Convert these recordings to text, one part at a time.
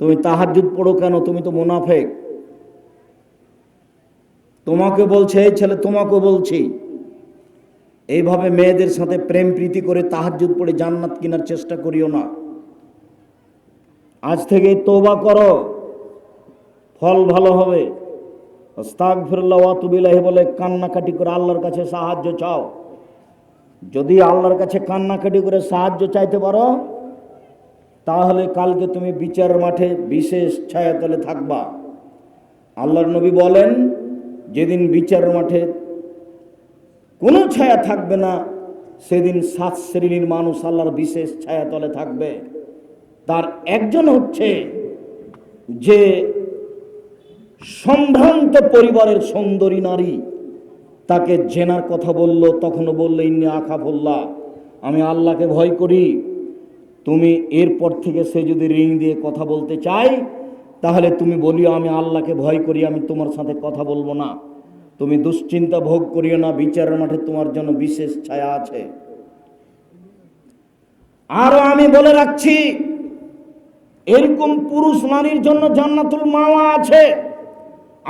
তুমি তাহাজ্জুদ পড়ো কেন? তুমি তো মুনাফেক। তোমাকে বলছে, এই ছেলে তোমাকে বলছি। এইভাবে মেয়েদের সাথে প্রেম প্রীতি করে তাহাজ্জুদ পড়ে জান্নাত কেনার চেষ্টা করিও না। আজ থেকে তোবা করো। ফল ভালো হবে। স্তাক ওয়াতুবিলাহি বলে কান্নাকাটি করে আল্লাহর কাছে সাহায্য চাও। যদি আল্লাহর কাছে কান্নাকাটি করে সাহায্য চাইতে পারো তাহলে কালকে তুমি বিচার মাঠে বিশেষ ছায়াতলে থাকবা। আল্লাহর নবী বলেন, যেদিন বিচার মাঠে কোনো ছায়া থাকবে না, সেদিন সাত শ্রেণির মানুষ আল্লাহর বিশেষ ছায়াতলে থাকবে। তার একজন হচ্ছে যে সম্ভ্রান্ত পরিবারের সুন্দরী নারী। তাকে জেনার কথা বলল, তখনও বললে, ইন্নি আখা বললা আমি আল্লাহকে ভয় করি। তুমি এরপর থেকে সে যদি রিং দিয়ে কথা বলতে চাই তাহলে তুমি বলিও, আমি আল্লাহকে ভয় করি, আমি তোমার সাথে কথা বলব না। তুমি দুশ্চিন্তা ভোগ করিও না, বিচারের মাঠে তোমার জন্য বিশেষ ছায়া আছে। আরও আমি বলে রাখছি, এরকম পুরুষ নারীর জন্য জান্নাতুল মাওয়া আছে।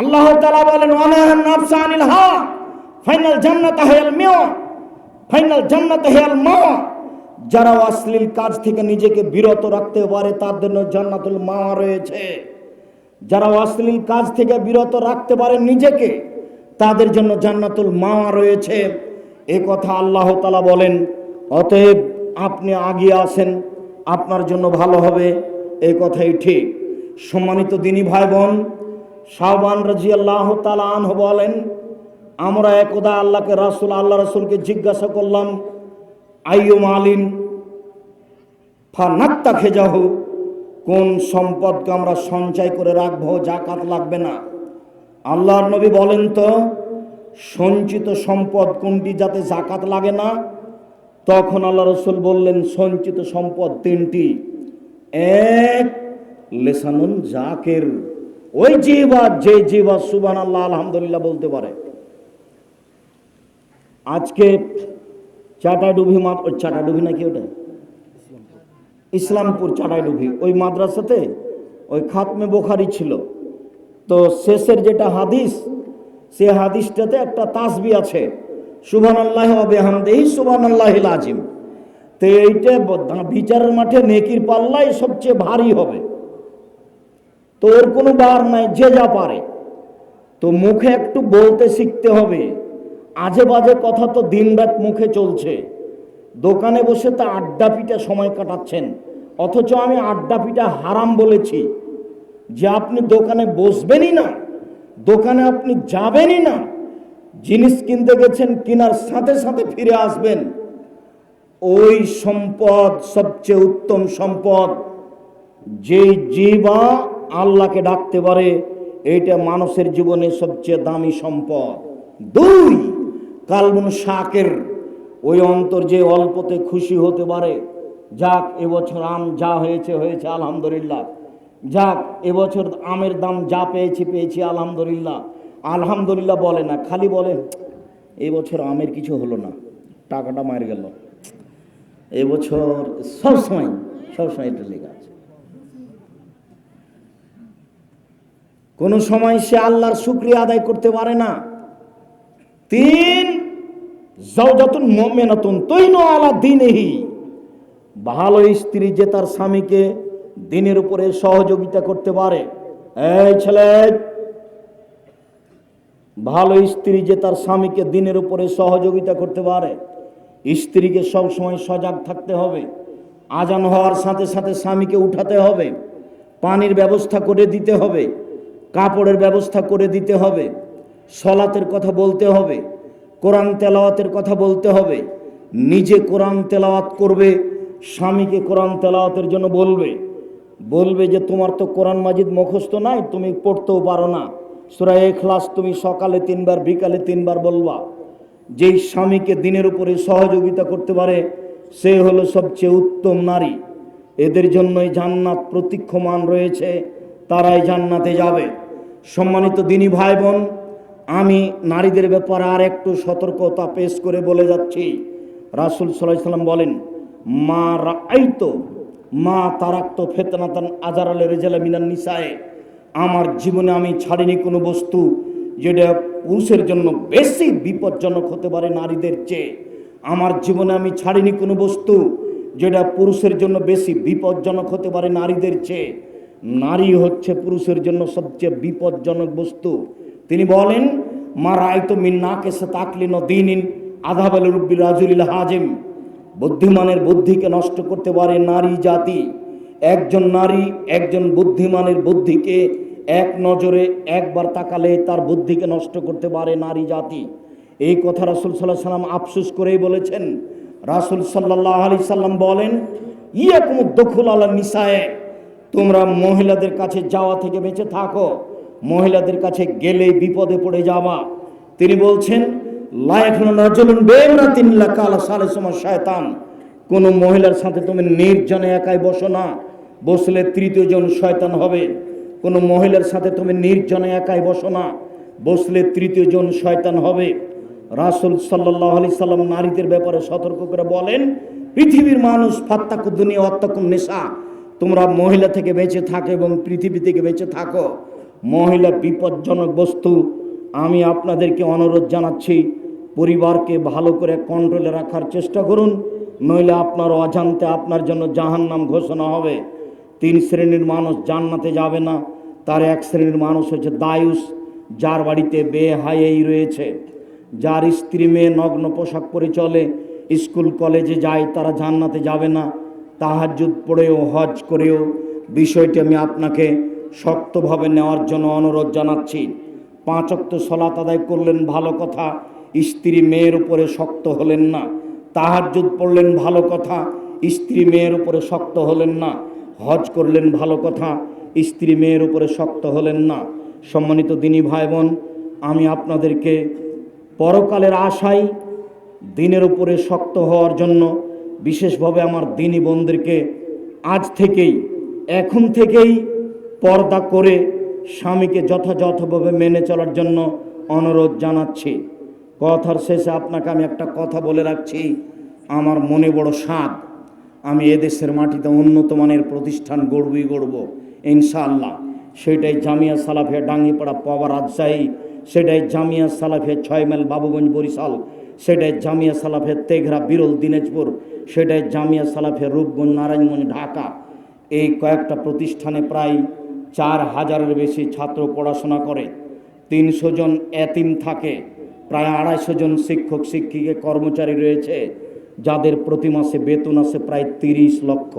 আল্লাহ তাআলা বলেন ওয়ানাহান নাফসা আনিল হা ফাইনাল জান্নাত হিয়াল মাওয়া, ফাইনাল জান্নাত হিয়াল মাওয়া। যারা অশ্লীল কাজ থেকে নিজেকে বিরত রাখতে পারে, তার জন্য জান্নাতুল মাওয়া রয়েছে। যারা অশ্লীল কাজ থেকে বিরত রাখতে পারে নিজেকে, তাদের জন্য জান্নাতুল মাওয়া রয়েছে। এ কথা আল্লাহ তালা বলেন, অতএব আপনি আগিয়ে আসেন, আপনার জন্য ভালো হবে এই কথাই ঠিক। সম্মানিত দিনী ভাই বোন শাহবান রাজি আল্লাহ তালাহ বলেন, আমরা একদা আল্লাহকে রাসুল, আল্লাহ রাসুলকে জিজ্ঞাসা করলাম আইয়ুম আলিন ফানাত্তা খেজাহু কোন সম্পদকে আমরা সঞ্চয় করে রাখব জাকাত লাগবে না। আল্লাহর নবী বলেন তো, সঞ্চিত সম্পদ কোনটি যাতে জাকাত লাগে না? তখন আল্লাহ রসুল বললেন, সঞ্চিত সম্পদ তিনটি। এক, লেসানুন জাকের। ওই জিবা, যে জিবা সুবান আল্লাহ আলহামদুলিল্লাহ বলতে পারে। আজকে চাটাডুবি মাত, ওই চাটাডুবি নাকি ওটা? ইসলামপুর চাটাইডুবি ওই মাদ্রাসাতে, ওই খাতমে বোখারি ছিল। তো শেষের যেটা হাদিস সে হাদিসটাতে একটা তাসবি আছে সুবান আল্লাহ বেহামদেহি সুবান আল্লাহ আজিম তো এইটা বিচারের মাঠে নেকির পাল্লাই সবচেয়ে ভারী হবে। তো ওর কোনো বার নাই, যে যা পারে। তো মুখে একটু বলতে শিখতে হবে। আজে বাজে কথা তো দিনরাত মুখে চলছে। দোকানে বসে তো আড্ডা পিটা সময় কাটাচ্ছেন। অথচ আমি আড্ডা পিটা হারাম বলেছি। যে আপনি দোকানে বসবেনই না, দোকানে আপনি যাবেনই না, জিনিস কিনতে গেছেন, কিনার সাথে সাথে ফিরে আসবেন। ওই সম্পদ, সবচেয়ে উত্তম সম্পদ, যেই জীবা আল্লাহকে ডাকতে পারে, এইটা মানুষের জীবনে সবচেয়ে দামি সম্পদ। দুই কালবন শাকের ওই অন্তর যে অল্পতে খুশি হতে পারে। যাক, এবছর আম যা হয়েছে হয়েছে, আলহামদুলিল্লাহ। যাক, এবছর আমের দাম যা পেয়েছি পেয়েছি, আলহামদুলিল্লাহ। আলহামদুলিল্লাহ বলে না, খালি বলে, এবছর আমের কিছু হলো না। টাকাটা মার গেল। এবছর সবসময় সবসময় এটা লেগে আছে। কোনো সময় সে আল্লাহর শুক্রিয়া আদায় করতে পারে না। তিন জওজাতুন মুমিনাতুন তৈনু আলা দিনেহি। ভালো স্ত্রী যে তার স্বামীকে দিনের উপরে সহযোগিতা করতে পারে। এই ছেলে ভালো স্ত্রী যে তার স্বামীকে দিনের উপরে সহযোগিতা করতে পারে, স্ত্রীকে সব সময় সজাগ থাকতে হবে, আজান হওয়ার সাথে সাথে স্বামীকে উঠাতে হবে, পানির ব্যবস্থা করে দিতে হবে, কাপড়ের ব্যবস্থা করে দিতে হবে সলাতের কথা বলতে হবে, কোরআন তেলাওয়াতের কথা বলতে হবে, নিজে কোরআন তেলাওয়াত করবে, স্বামীকে কোরআন তেলাওয়াতের জন্য বলবে। বলবে যে, তোমার তো কোরআন মাজিদ মুখস্থ নাই, তুমি পড়তেও পারো না। সুরা এখলাস তুমি সকালে তিনবার, বিকালে তিনবার বলবা। যেই স্বামীকে দিনের উপরে সহযোগিতা করতে পারে, সে হলো সবচেয়ে উত্তম নারী। এদের জন্যই জান্নাত প্রতীক্ষমান রয়েছে, তারাই জান্নাতে যাবে। সম্মানিত দিনী ভাই বোন আমি নারীদের ব্যাপারে আর একটু সতর্কতা পেশ করে বলে যাচ্ছি। রাসুল সাল্লাহ সাল্লাম বলেন, মা রাইতো মা তারাক্ত ফেতনাতান আজার আলে রেজালা মিনান নিসায়ে। আমার জীবনে আমি ছাড়িনি কোনো বস্তু যেটা পুরুষের জন্য বেশি বিপজ্জনক হতে পারে নারীদের চেয়ে। আমার জীবনে আমি ছাড়িনি কোনো বস্তু যেটা পুরুষের জন্য বেশি বিপজ্জনক হতে পারে নারীদের চেয়ে। নারী হচ্ছে পুরুষের জন্য সবচেয়ে বিপজ্জনক বস্তু। তিনি বলেন, মা রায় তো মিন না কেসে তাকলিন দিন আধাবাল রুব্বিল রাজুলিল হাজিম। বুদ্ধিমানের বুদ্ধিকে নষ্ট করতে পারে নারী জাতি। একজন নারী একজন বুদ্ধিমানের বুদ্ধিকে এক নজরে একবার তাকালে তার বুদ্ধিকে নষ্ট করতে পারে নারী জাতি। এই কথা রাসুল সাল্লাহ সাল্লাম আফসুস করেই বলেছেন। রাসুল সাল্লাহ আলি সাল্লাম বলেন ইয়াকুম দখুল আলা নিসায়ে, তোমরা মহিলাদের কাছে যাওয়া থেকে বেঁচে থাকো। মহিলাদের কাছে গেলে বিপদে পড়ে যাওয়া। তিনি বলছেন শয়তান। কোন মহিলার সাথে তুমি নির্জনে একাই বসো না, বসলে তৃতীয় জন শয়তান হবে। কোন মহিলার সাথে তুমি নির্জনে একাই বসো না, বসলে তৃতীয় জন শয়তান হবে। রাসুল সাল্লাহ আলি সাল্লাম নারীদের ব্যাপারে সতর্ক করে বলেন, পৃথিবীর মানুষ ফাত্তাকু দুনিয়া অত্তাকুন নেশা তোমরা মহিলা থেকে বেঁচে থাকো এবং পৃথিবী থেকে বেঁচে থাকো। মহিলা বিপজ্জনক বস্তু। আমি আপনাদেরকে অনুরোধ জানাচ্ছি, পরিবারকে ভালো করে কন্ট্রোলে রাখার চেষ্টা করুন, নইলে আপনার অজান্তে আপনার জন্য জাহান্নাম ঘোষণা হবে। তিন শ্রেণির মানুষ জান্নাতে যাবে না, তার এক শ্রেণির মানুষ হচ্ছে দায়ুস, যার বাড়িতে বেহায়েই রয়েছে। যার স্ত্রী মেয়ে নগ্ন পোশাক পরে চলে, স্কুল, কলেজে যায়, তারা জান্নাতে যাবে না। তাহাজুদ পড়েও, হজ করেও। বিষয়টি আমি আপনাকে শক্তভাবে নেওয়ার জন্য অনুরোধ জানাচ্ছি। পাঁচ অক্ত সলাত আদায় করলেন, ভালো কথা। স্ত্রী মেয়ের উপরে শক্ত হলেন না। তাহার তাহাজুদ পড়লেন, ভালো কথা। স্ত্রী মেয়ের উপরে শক্ত হলেন না। হজ করলেন, ভালো কথা। স্ত্রী মেয়ের উপরে শক্ত হলেন না। সম্মানিত দিনী ভাই বোন আমি আপনাদেরকে পরকালের আশায় দিনের উপরে শক্ত হওয়ার জন্য বিশেষভাবে আমার দিনী বোনদেরকে আজ থেকেই, এখন থেকেই পর্দা করে স্বামীকে যথাযথভাবে মেনে চলার জন্য অনুরোধ জানাচ্ছি। কথার শেষে আপনাকে আমি একটা কথা বলে রাখছি। আমার মনে বড় স্বাদ। আমি এদেশের মাটিতে উন্নত মানের প্রতিষ্ঠান গড়বই গড়ব, ইনশাআল্লাহ। সেটাই জামিয়া সালাফিয়া ডাঙ্গিপাড়া পাওয়া রাজশাহী, সেটাই জামিয়া সালাফিয়া ছয় মাইল বাবুগঞ্জ বরিশাল, সেটাই জামিয়া সালাফিয়া তেঘরা বিরল দিনাজপুর, সেটাই জামিয়া সালাফিয়া রূপগঞ্জ নারায়ণগঞ্জ ঢাকা। এই কয়েকটা প্রতিষ্ঠানে প্রায় চার হাজারের বেশি ছাত্র পড়াশোনা করে। তিনশো জন এতিম থাকে। প্রায় আড়াইশো জন শিক্ষক, শিক্ষিকা, কর্মচারী রয়েছে, যাদের প্রতি মাসে বেতন আছে প্রায় তিরিশ লক্ষ।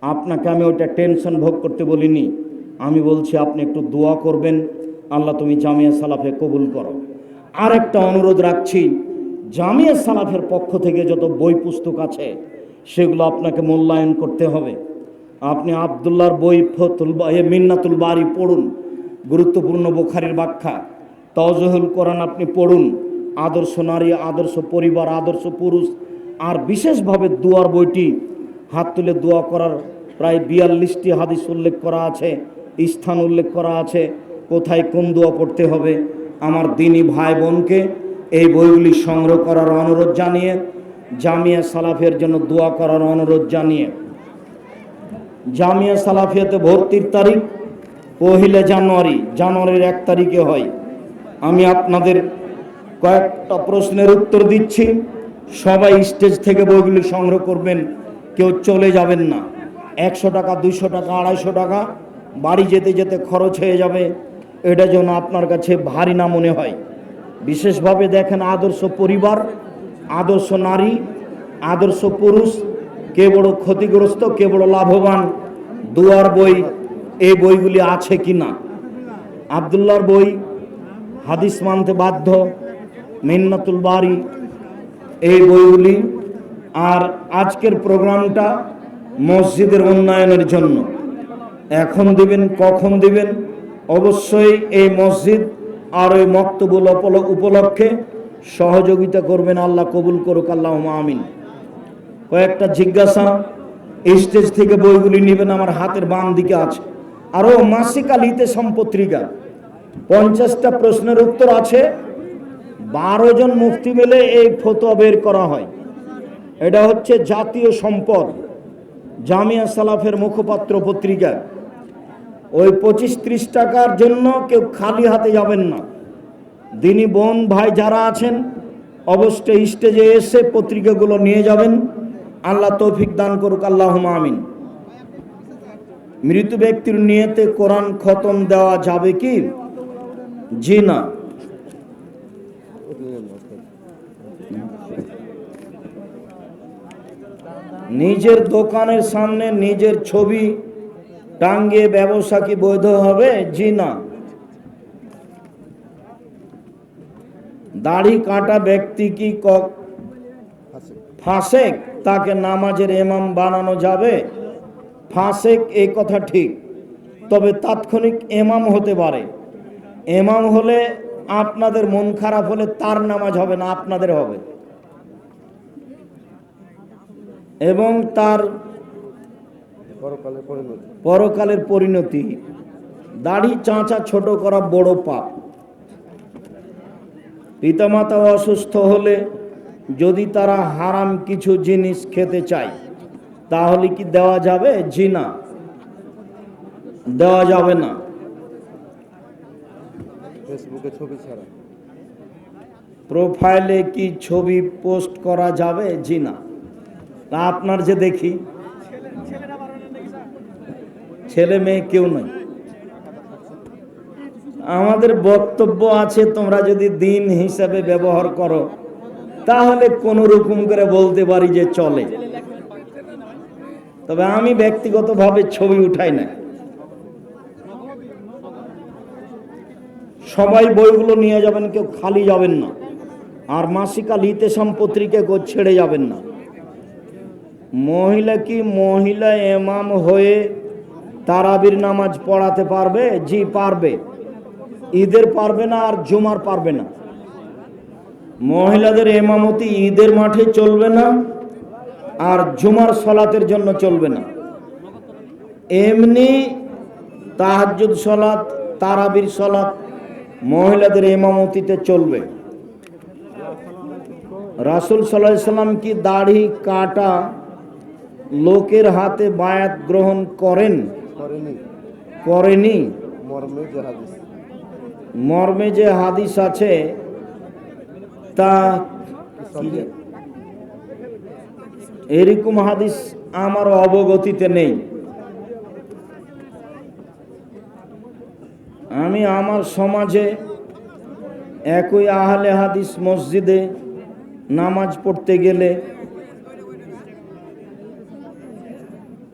আপনাকে আমি ওইটা টেনশন ভোগ করতে বলিনি। আমি বলছি, আপনি একটু দোয়া করবেন। আল্লাহ তুমি জামিয়া সালাফে কবুল করো। আর একটা অনুরোধ রাখছি, জামিয়া সালাফের পক্ষ থেকে যত বই পুস্তক আছে, সেগুলো আপনাকে মূল্যায়ন করতে হবে। আপনি আবদুল্লার বই ফতুল মিন্নাতুল বাড়ি পড়ুন। গুরুত্বপূর্ণ বোখারির ব্যাখ্যা। তজহুল কোরআন আপনি পড়ুন। আদর্শ নারী, আদর্শ পরিবার, আদর্শ পুরুষ। আর বিশেষভাবে দুয়ার বইটি হাত তুলে দোয়া করার প্রায় বিয়াল্লিশটি হাদিস উল্লেখ করা আছে, স্থান উল্লেখ করা আছে, কোথায় কোন দোয়া পড়তে হবে। আমার দিনী ভাই বোনকে এই বইগুলি সংগ্রহ করার অনুরোধ জানিয়ে, জামিয়া সালাফের জন্য দোয়া করার অনুরোধ জানিয়ে জামিয়া সালাফিয়াতে ভর্তির তারিখ পহিলা জানুয়ারি, জানুয়ারির এক তারিখে হয়। আমি আপনাদের কয়েকটা প্রশ্নের উত্তর দিচ্ছি। সবাই স্টেজ থেকে বইগুলি সংগ্রহ করবেন, কেউ চলে যাবেন না। একশো টাকা, দুইশো টাকা, আড়াইশো টাকা, বাড়ি যেতে যেতে খরচ হয়ে যাবে। এটা যেন আপনার কাছে ভারী না মনে হয়। বিশেষভাবে দেখেন আদর্শ পরিবার, আদর্শ নারী, আদর্শ পুরুষ কে বড় ক্ষতিগ্রস্ত, কে বড় লাভবান, দুয়ার বই এই বইগুলি আছে কি না? আবদুল্লার বই, হাদিস মানতে বাধ্য, মিন্নাতুল বাড়ি এই বইগুলি আর আজকের প্রোগ্রামটা মসজিদের উন্নয়নের জন্য। এখন দিবেন, কখন দিবেন? অবশ্যই এই মসজিদ আর ওই মক্তবুল উপলক্ষে সহযোগিতা করবেন, আল্লাহ কবুল করুক আল্লাহ আমিন। কয়েকটা জিজ্ঞাসা স্টেজ থেকে বইগুলি নেবেন, আমার হাতের বাম দিকে আছে। আরও মাসিক আলিতে সম্পত্রিকা পঞ্চাশটা প্রশ্নের উত্তর আছে। বারো জন মুফতি মিলে এই ফতোয়া বের করা হয়। এটা হচ্ছে জাতীয় সম্পদ। জামিয়া সালাফের মুখপাত্র পত্রিকা। ওই পঁচিশ ত্রিশ টাকার জন্য কেউ খালি হাতে যাবেন না। দিনী বোন ভাই যারা আছেন, অবশ্যই স্টেজে এসে পত্রিকাগুলো নিয়ে যাবেন। আল্লাহ তৌফিক দান করুক আল্লাহ আমিন। মৃত ব্যক্তির নিয়েতে কোরআন খতম দেওয়া যাবে কি? জি না। নিজের দোকানের সামনে নিজের ছবি টাঙ্গিয়ে ব্যবসা কি বৈধ হবে? জি না। দাড়ি কাটা ব্যক্তি কি ফাসেক? তাকে নামাজের এমাম বানানো যাবে। ফাঁসেক এই কথা ঠিক। তবে তাৎক্ষণিক এমাম হতে পারে। এমাম হলে আপনাদের মন খারাপ হলে তার নামাজ হবে না আপনাদের হবে। এবং তার পরকালের পরিণতি। দাড়ি চাঁচা ছোট করা বড় পাপ। পিতামাতা অসুস্থ হলে যদি তারা হারাম কিছু জিনিস খেতে চায় তাহলে কি দেওয়া যাবে? জি না দেওয়া যাবে না। ফেসবুকে ছবি ছাড়া। প্রোফাইলে কি ছবি পোস্ট করা যাবে? জি না তা আপনার যে দেখি। ছেলে মেয়ে কেউ নয় আমাদের বক্তব্য আছে তোমরা যদি দিন হিসাবে ব্যবহার করো। তাহলে কোন রকম করে বলতে পারি যে চলে। তবে আমি ব্যক্তিগতভাবে ছবি উঠাই না। সবাই বইগুলো নিয়ে যাবেন, কেউ খালি যাবেন না। আর মাসিকাল ইতেসাম পত্রিকা কেউ ছেড়ে যাবেন না। মহিলা কি মহিলা এমাম হয়ে তারাবির নামাজ পড়াতে পারবে? জি, পারবে। ঈদের পারবে না আর জুমার পারবে না। মহিলাদের এমামতি ঈদের মাঠে চলবে না আর জুমার সলাতের জন্য চলবে না। এমনি তাহাজ্জুদ সলাত তারাবির সলাত মহিলাদের এমামতিতে চলবে। রাসুল সাল্লাহ সাল্লাম কি দাড়ি কাটা লোকের হাতে বায়াত গ্রহণ করেন? করেনি। মর্মে যে হাদিস আছে তা এরকম হাদিস আমার অবগতিতে নেই। আমি আমার সমাজে একই আহলে হাদিস মসজিদে নামাজ পড়তে গেলে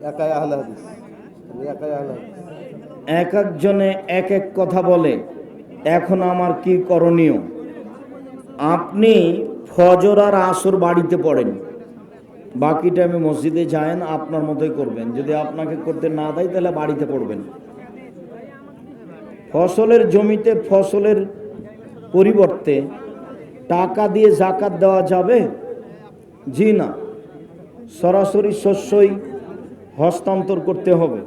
একাই আহলে একাই এক একজনে এক এক কথা বলে এখন আমার কি করণীয়? আপনি ফজর আর আসর বাড়িতে পড়েন। বাকি টাইমে মসজিদে যায়েন, আপনার মতোই করবেন। যদি আপনাকে করতে না দেয়, তাহলে বাড়িতে পড়বেন। ফসলের জমিতে ফসলের পরিবর্তে টাকা দিয়ে জাকাত দেওয়া যাবে? জি না। সরাসরি শস্যই হস্তান্তর করতে হবে।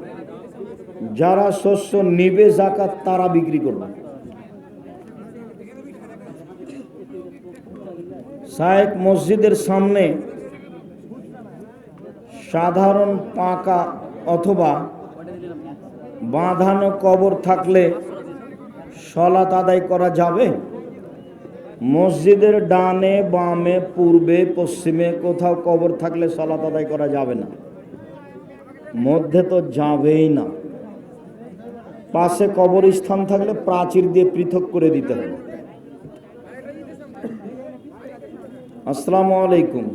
যারা শস্য নিবে জাকাত, তারা বিক্রি করবে। শায়েক মসজিদের সামনে সাধারণ পাকা অথবা বাঁধানো কবর থাকলে সলাত আদায় করা যাবে? মসজিদের ডানে, বামে, পূর্বে, পশ্চিমে কোথাও কবর থাকলে সলাত আদায় করা যাবে না। মধ্যে তো যাবেই না। পাশে কবরস্থান থাকলে প্রাচীর দিয়ে পৃথক করে দিতে হবে। আসসালামু আলাইকুম।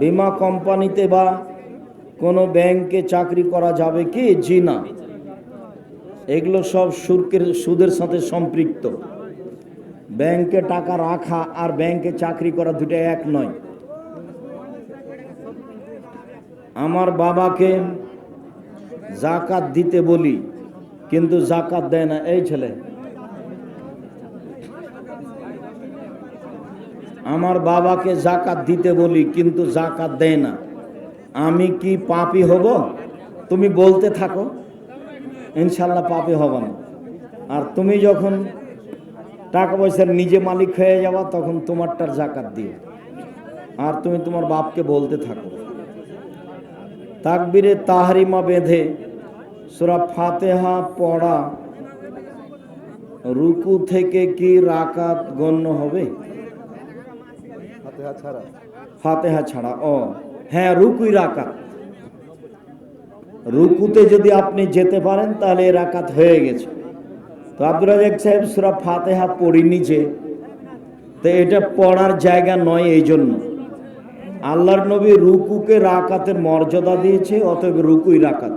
বিমা কোম্পানিতে বা কোনো ব্যাংকে চাকরি করা যাবে কি? জি না। এগুলো সব সুরকের, সুদের সাথে সম্পৃক্ত। ব্যাংকে টাকা রাখা আর ব্যাংকে চাকরি করা দুটো এক নয়। আমার বাবাকে জাকাত দিতে বলি, কিন্তু জাকাত দেয় না। এই ছেলে আমার বাবাকে জাকাত দিতে বলি, কিন্তু জাকাত দেয় না। আমি কি পাপি হব? তুমি বলতে থাকো। ইনশাল্লাহ পাপি হব না। আর তুমি যখন টাকা পয়সার নিজে মালিক হয়ে যাওয়া তখন তোমারটার জাকাত দিও। আর তুমি তোমার বাপকে বলতে থাকো। তাকবিরে তাহারিমা বেঁধে সুরা ফাতেহা পড়া, রুকু থেকে কি রাকাত গণ্য হবে? ফাতেহা ছাড়া, ও। হ্যাঁ রুকুই রাকাত। রুকুতে যদি আপনি যেতে পারেন, তাহলে রাকাত হয়ে গেছে। তো আব্দুল রাজাক সাহেব সুরা ফাতেহা পড়িনি যে, তো এটা পড়ার জায়গা নয় এই জন্য। আল্লাহর নবী রুকুকে রাকাতের মর্যাদা দিয়েছে, অতএব রুকুই রাকাত।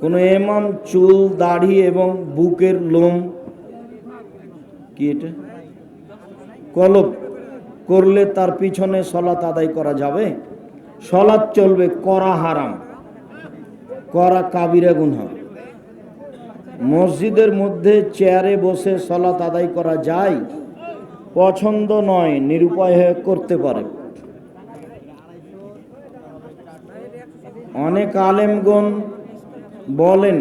কোন এমাম, চুল, দাড়ি এবং বুকের লোম, কি এটা? কলব করলে তার পিছনে সলাত আদায় করা যাবে। সলাৎ চলবে করা হারাম, করা কাবিরা গুনহা। মসজিদের মধ্যে চেয়ারে বসে সলাত আদায় করা যায়, পছন্দ নয়, নিরুপায় হয়ে করতে পারে। অনেক আলেমগণ বলেন,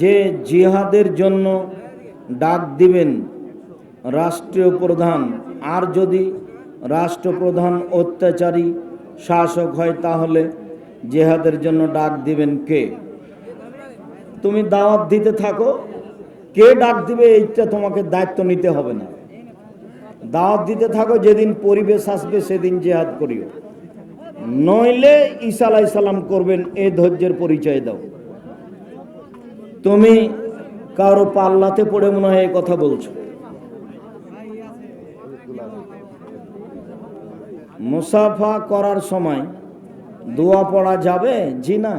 যে জিহাদের জন্য ডাক দিবেন রাষ্ট্রীয় প্রধান। আর যদি রাষ্ট্রপ্রধান অত্যাচারী শাসক হয়, তাহলে জেহাদের জন্য ডাক দিবেন কে? তুমি দাওয়াত দিতে থাকো। কে ডাক দিবে, এইটা তোমাকে দায়িত্ব নিতে হবে না। দাওয়াত দিতে থাকো, যেদিন পরিবেশ আসবে, সেদিন জেহাদ করিও। নইলে ঈসা আলাই সালাম করবেন, এ ধৈর্যের পরিচয় দাও। তুমি কারও পাল্লাতে পড়ে মনে হয় কথা বলছো। মুসাফা করার সময় দোয়া পড়া যাবে? জি না।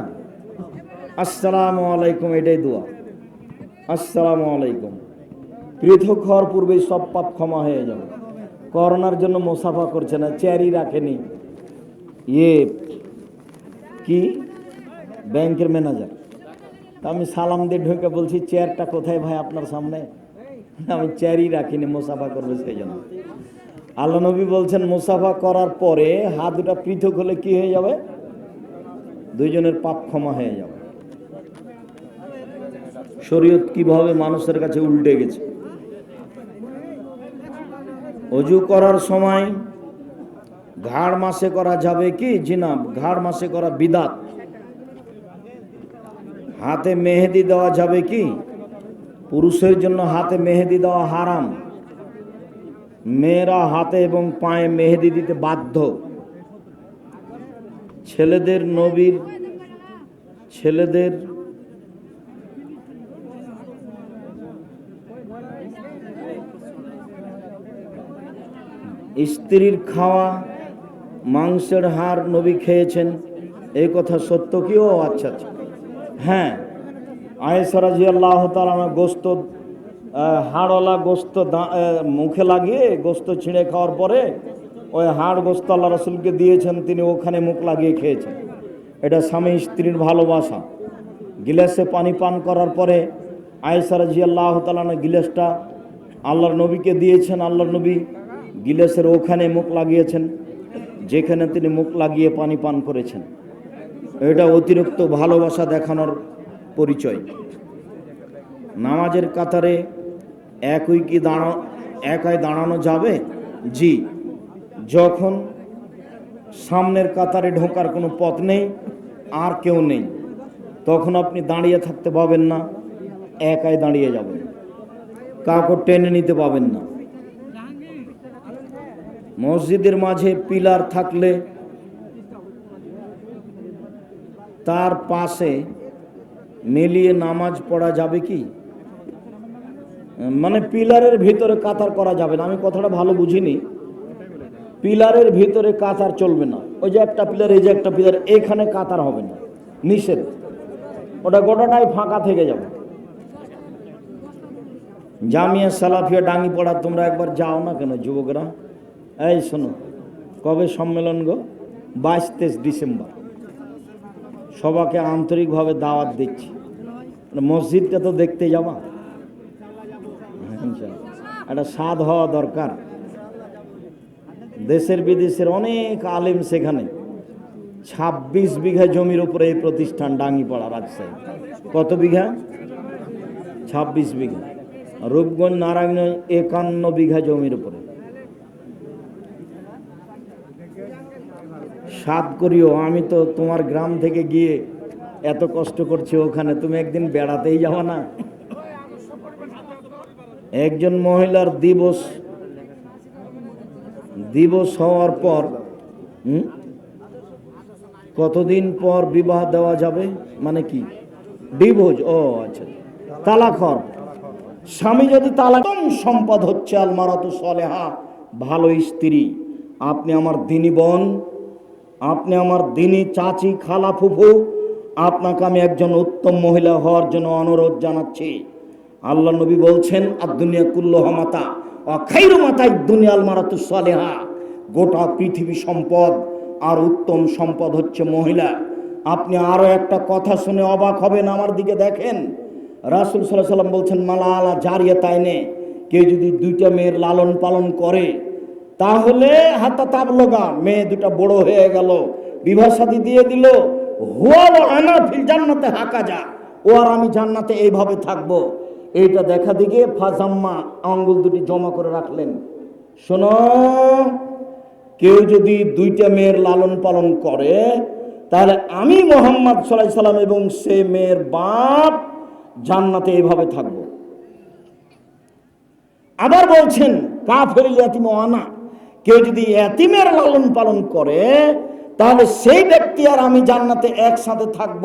আসসালামু আলাইকুম, এটাই দোয়া। আসসালামু আলাইকুম। পৃথক হওয়ার পূর্বেই সব পাপ ক্ষমা হয়ে যাবে। করোনার জন্য মুসাফা করছে না, চেয়ারই রাখেনি। ইয়ে কি? ব্যাংকের ম্যানেজার। তা আমি সালাম দিয়ে ঢুকে বলছি, চেয়ারটা কোথায় ভাই আপনার সামনে? আমি চেয়ারই রাখিনি, মুসাফা করবে সেই জন্য। আল্লাহ নবী বলছেন, মুসাফা করার পরে হাত দুটা পৃথক হলে কি হয়ে যাবে? দুইজনের পাপ ক্ষমা হয়ে যাবে। শরীয়ত কীভাবে মানুষের কাছে উল্টে গেছে? অজু করার সময় ঘাড় মাসে করা যাবে কি? জিনা ঘাড় মাসে করা বিদাত। হাতে মেহেদি দেওয়া যাবে কি? পুরুষের জন্য হাতে মেহেদি দেওয়া হারাম। মেয়েরা হাতে এবং পায়ে মেহেদি দিতে বাধ্য। ছেলেদের নবীর ছেলেদের স্ত্রীর খাওয়া, মাংসের হার নবী খেয়েছেন এই কথা সত্য কি? ও আচ্ছা আচ্ছা। হ্যাঁ আয়েসারাজি আল্লাহ তালা গোস্ত হাড়ওয়ালা গোস্ত মুখে লাগিয়ে গোস্ত ছিঁড়ে খাওয়ার পরে ওই হাড় গোস্ত আল্লাহ রসুলকে দিয়েছেন, তিনি ওখানে মুখ লাগিয়ে খেয়েছেন। এটা স্বামী স্ত্রীর ভালোবাসা। গিলাসে পানি পান করার পরে আয়েসারাজি আল্লাহ তালানা গিলাসটা আল্লাহর নবীকে দিয়েছেন, আল্লাহর নবী গিলাসের ওখানে মুখ লাগিয়েছেন, যেখানে তিনি মুখ লাগিয়ে পানি পান করেছেন। এটা অতিরিক্ত ভালোবাসা দেখানোর পরিচয়। নামাজের কাতারে একই কি দাঁড়া, একাই দাঁড়ানো যাবে? জি। যখন সামনের কাতারে ঢোকার কোনো পথ নেই, আর কেউ নেই, তখন আপনি দাঁড়িয়ে থাকতে পাবেন না, একাই দাঁড়িয়ে যাবেন। কাউকে টেনে নিতে পাবেন না। মসজিদের মাঝে পিলার থাকলে তার পাশে মিলিয়ে নামাজ পড়া যাবে কি? মানে পিলারের ভিতরে কাতার করা যাবে না। আমি কথাটা ভালো বুঝিনি। পিলারের ভিতরে কাতার চলবে না। ওই যে একটা পিলার, এই যে একটা পিলার, এখানে কাতার হবে না। নিষেধ। ওটা গোটাটাই ফাঁকা থেকে যাবে। জামিয়া সালাফিয়া ডাঙ্গি পড়া, তোমরা একবার যাও না কেন যুবকরা? এই শোনো, কবে সম্মেলন গো? বাইশ তেইশ ডিসেম্বর। সবাকে আন্তরিকভাবে দাওয়াত দিচ্ছি। মসজিদটা তো দেখতে যাবা। একটা স্বাদ হওয়া দরকার। দেশের বিদেশের অনেক আলেম সেখানে ছাব্বিশ বিঘা জমির উপরে এই প্রতিষ্ঠান ডাঙ্গিপাড়া রাজশাহী। কত বিঘা? ছাব্বিশ বিঘা। রূপগঞ্জ নারায়ণ একান্ন বিঘা জমির উপরে। সাত করিও, আমি তো তোমার গ্রাম থেকে গিয়ে এত কষ্ট করছি ওখানে, তুমি একদিন বেড়াতেই যাও না? একজন মহিলার দিবস দিবস হওয়ার পর? কতদিন পর বিবাহ দেওয়া যাবে? মানে কি? ডিভোর্স ও আচ্ছা। তালাক হওয়ার স্বামী যদি তালাক সম্পদ হচ্ছে আলমারাত সলেহা, ভালো স্ত্রী। আপনি আমার দিনী বোন, আপনি আমার দিনী চাচি, খালা ফুফু, আপনাকে আমি একজন উত্তম মহিলা হওয়ার জন্য অনুরোধ জানাচ্ছি। আল্লাহ নবী বলছেন দুনিয়া কুল্লহ মাতা অখাইরু মাতাই দুনিয়াল মারাতু সালেহা। গোটা পৃথিবী সম্পদ আর উত্তম সম্পদ হচ্ছে মহিলা। আপনি আরও একটা কথা শুনে অবাক হবেন আমার দিকে দেখেন। রাসুল সাল্লাহ সাল্লাম বলছেন মালা আলা জারিয়া তাইনে কেউ যদি দুইটা মেয়ের লালন পালন করে, তাহলে হাতা তাবলগা মেয়ে দুটা বড় হয়ে গেল। বিবাহ সাথী দিয়ে দিল। হুয়াল আনা ফিল জান্নাতে হাকা যা ও আর আমি জান্নাতে এইভাবে থাকব। এইটা দেখা দিকে ফাজাম্মা আঙ্গুল দুটি জমা করে রাখলেন। শোনো, কেউ যদি দুইটা মেয়ের লালন পালন করে, তাহলে আমি মোহাম্মদ সাল্লাহ সাল্লাম এবং সে মেয়ের বাপ জান্নাতে এভাবে থাকব। আবার বলছেন, কাফের ইয়াতিম আনা, কেউ যদি এতিমের লালন পালন করে, তাহলে সেই ব্যক্তি আর আমি জান্নাতে একসাথে থাকব।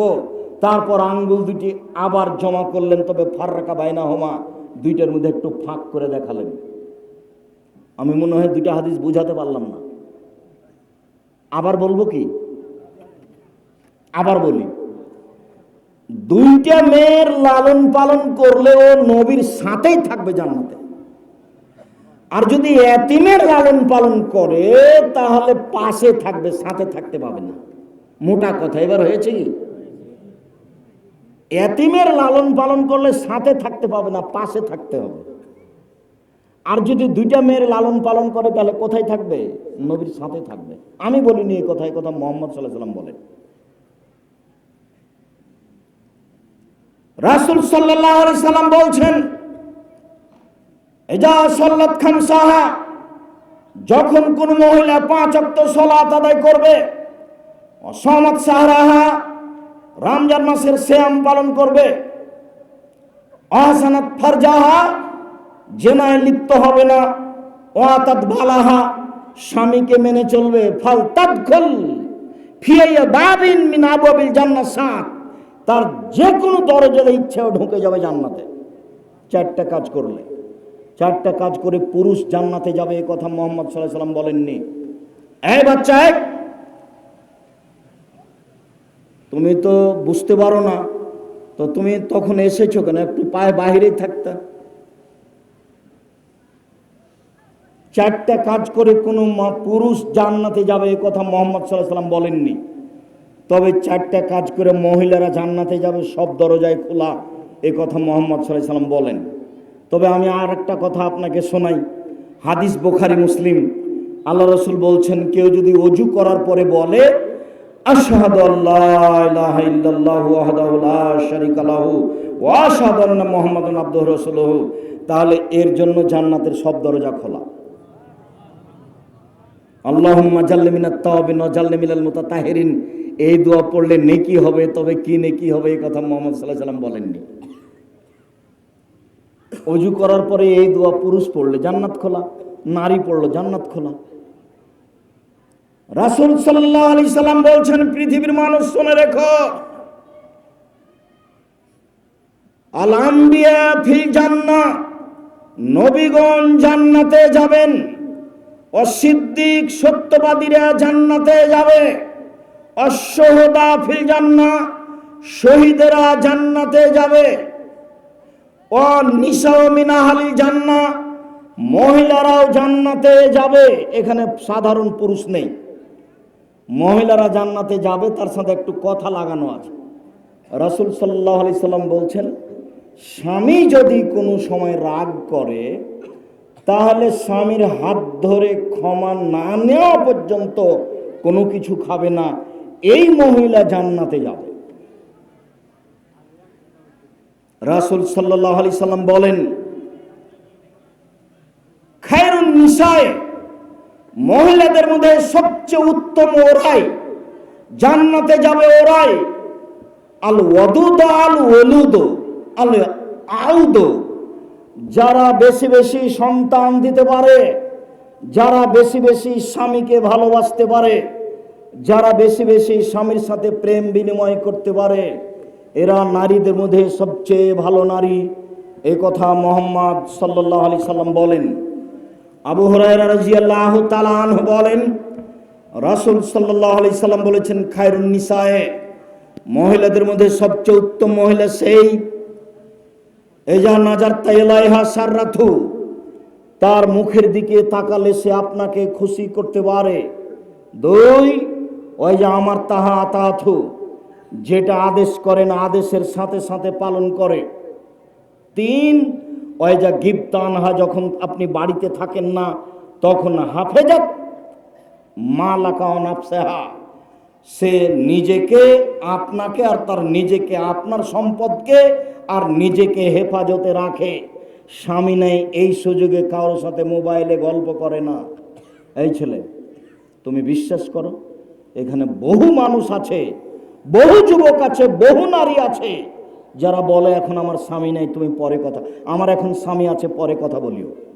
তারপর আঙ্গুল দুটি আবার জমা করলেন, তবে ফার্রাকা বাইনা হোমা দুইটার মধ্যে একটু ফাঁক করে দেখালেন। আমি মনে হয় দুইটা হাদিস বুঝাতে পারলাম না। আবার বলব কি? আবার বলি। দুইটা মেয়ের লালন পালন করলেও নবীর সাথেই থাকবে জান্নাতে। আর যদি এতিমের লালন পালন করে, তাহলে পাশে থাকবে, সাথে থাকতে পাবে না। মোটা কথা, এবার হয়েছে কি? এতিমের লালন পালন করলে সাথে থাকতে পাবে না, পাশে থাকতে হবে। আর যদি দুইটা মেয়ের লালন পালন করে, তাহলে কোথায় থাকবে? নবীর সাথে থাকবে। আমি বলিনি এই কথা এই কথা মোহাম্মদ সাল্লাহ সাল্লাম বলেন। রাসুল সাল্লাম বলছেন খান সাহা যখন কোন মহিলা পাঁচ অক্ত সলাত আদায় করবে, অসমত সাহারাহা রমজান মাসের শ্যাম পালন করবে। অহাসানাত ফারজাহা, জেনায় লিপ্ত হবে না। ওয়াতাত বালাহা, স্বামীকে মেনে চলবে। ফাল তাদখল ফিয়াইয়া বাবিন মিন আবুয়াবিল জান্নাত, সাত। তার যে কোনো দরজাতে ইচ্ছেও ঢুকে যাবে জান্নাতে। চারটা কাজ করলে। চারটা কাজ করে পুরুষ জান্নাতে যাবে এই কথা মোহাম্মদ সাল্লাহ সাল্লাম বলেননি। এই বাচ্চা এই! তুমি তো বুঝতে পারো না। তো তুমি তখন এসেছ কেন? একটু পায়ে বাহিরেই থাকতা। চারটা কাজ করে কোনো পুরুষ জান্নাতে যাবে এ কথা মোহাম্মদ সাল্লাহ সাল্লাম বলেননি। তবে চারটা কাজ করে মহিলারা জান্নাতে যাবে, সব দরজায় খোলা, এ কথা মোহাম্মদ সাল্লাহ সাল্লাম বলেন। তবে আমি আর একটা কথা আপনাকে শোনাই। হাদিস বোখারি, মুসলিম। আল্লাহ রসুল বলছেন, কেউ যদি অজু করার পরে বলে আশহাদু আল্লাহ ইলাহা ইল্লাল্লাহু ওয়াহদাহু লা শারীকা লাহু ওয়া আশহাদু আন্না মুহাম্মাদান আবদুহু রাসূলুহু। তাহলে এর জন্য জান্নাতের সব দরজা খোলা। আল্লাহুম্মা জাল্লি মিনাত তাওয়াবিন ওয়া জাল্লি মিনাল মুতাতাহিরিন। এই দোয়া পড়লে নেকি হবে, তবে কি নেকি হবে এই কথা মোহাম্মদ আলাইহি সাল্লাম বলেননি। অজু করার পরে এই দোয়া পুরুষ পড়লে জান্নাত খোলা, নারী পড়ল জান্নাত খোলা। রাসূল সাল্লাল্লাহু আলাইহি সাল্লাম বলছেন, পৃথিবীর মানুষ শুনে রেখো। আল আম্বিয়া ফিল জান্নাহ, নবীগণ জান্নাতে যাবেন, অসিদ্দিক সত্যবাদীরা জান্নাতে যাবে অশ্বহদা ফিল জান্নাহ, শহীদেরা জান্নাতে যাবে ও নিশাও মিনাহালি জান্না মহিলারাও জান্নাতে যাবে। এখানে সাধারণ পুরুষ নেই। মহিলারা জান্নাতে যাবে, তার সাথে একটু কথা লাগানো আছে। রাসুল সাল্লাহ আলি সাল্লাম বলছেন, স্বামী যদি কোনো সময় রাগ করে, তাহলে স্বামীর হাত ধরে ক্ষমা না নেওয়া পর্যন্ত কোনো কিছু খাবে না। এই মহিলা জান্নাতে যাবে। রাসুল সাল্লাহ আলি সাল্লাম বলেন, খায়রুন নিসায় মহিলাদের মধ্যে সবচেয়ে উত্তম ওরাই জান্নাতে যাবে ওরাই আল ওয়াদুদ আল ওলুদ আল আউদ যারা বেশি বেশি সন্তান দিতে পারে, যারা বেশি বেশি স্বামীকে ভালোবাসতে পারে, যারা বেশি বেশি স্বামীর সাথে প্রেম বিনিময় করতে পারে, এরা নারীদের মধ্যে সবচেয়ে ভালো নারী। এ কথা মোহাম্মদ সাল্লাহ আলি সাল্লাম বলেন। আবু তালান বলেন, রাসুল সাল্লাহ সাল্লাম বলেছেন, খায়রুন নিসায়ে, মহিলাদের মধ্যে সবচেয়ে উত্তম মহিলা সেই। সাররাথু তার মুখের দিকে তাকালে সে আপনাকে খুশি করতে পারে। দুই ওই যে আমার তাহা আতাথু যেটা আদেশ করেন আদেশের সাথে সাথে পালন করে। তিন ওই যা গিফতানহা যখন আপনি বাড়িতে থাকেন না, তখন হাফেজাত মা লাকাও সে নিজেকে, আপনাকে আর তার নিজেকে, আপনার সম্পদকে আর নিজেকে হেফাজতে রাখে। স্বামী নেই, এই সুযোগে কারোর সাথে মোবাইলে গল্প করে না। এই ছেলে, তুমি বিশ্বাস করো, এখানে বহু মানুষ আছে, বহু যুবক আছে, বহু নারী আছে। যারা বলে এখন আমার স্বামী নাই, তুমি পরে কথা। আমার এখন স্বামী আছে, পরে কথা বলিও।